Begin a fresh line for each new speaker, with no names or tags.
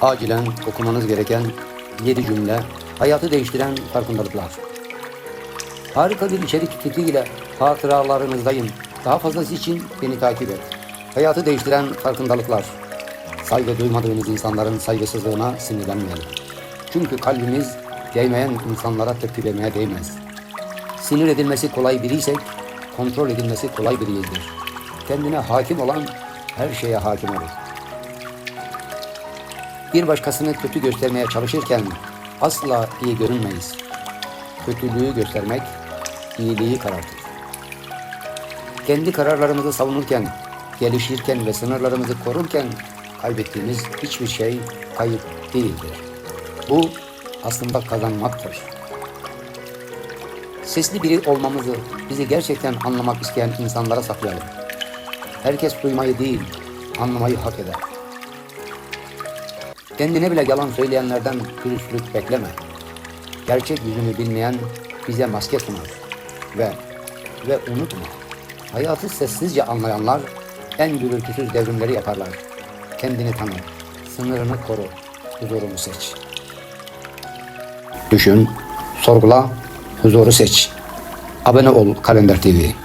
Acilen okumanız gereken 7 cümle, hayatı değiştiren farkındalıklar. Harika bir içerik fikriyle hatıralarınızdayım. Daha fazlası için beni takip et. Hayatı değiştiren farkındalıklar. Saygı duymadığınız insanların saygısızlığına sinirlenmeyelim. Çünkü kalbimiz değmeyen insanlara tepki vermeye değmez. Sinir edilmesi kolay biriysek, kontrol edilmesi kolay biriyizdir. Kendine hakim olan her şeye hakim olur. Bir başkasını kötü göstermeye çalışırken asla iyi görünmeyiz. Kötülüğü göstermek iyiliği karartır. Kendi kararlarımızı savunurken, gelişirken ve sınırlarımızı korurken kaybettiğimiz hiçbir şey kayıp değildir. Bu aslında kazanmaktır. Sesli biri olmamızı bizi gerçekten anlamak isteyen insanlara saklayalım. Herkes duymayı değil, anlamayı hak eder. Kendine bile yalan söyleyenlerden dürüstlük bekleme. Gerçek yüzünü bilmeyen bize maske sunar. Ve ve unutma. Hayatı sessizce anlayanlar en gürültüsüz devrimleri yaparlar. Kendini tanı, sınırını koru, huzurunu seç. Düşün, sorgula, huzuru seç. Abone ol Kalender TV.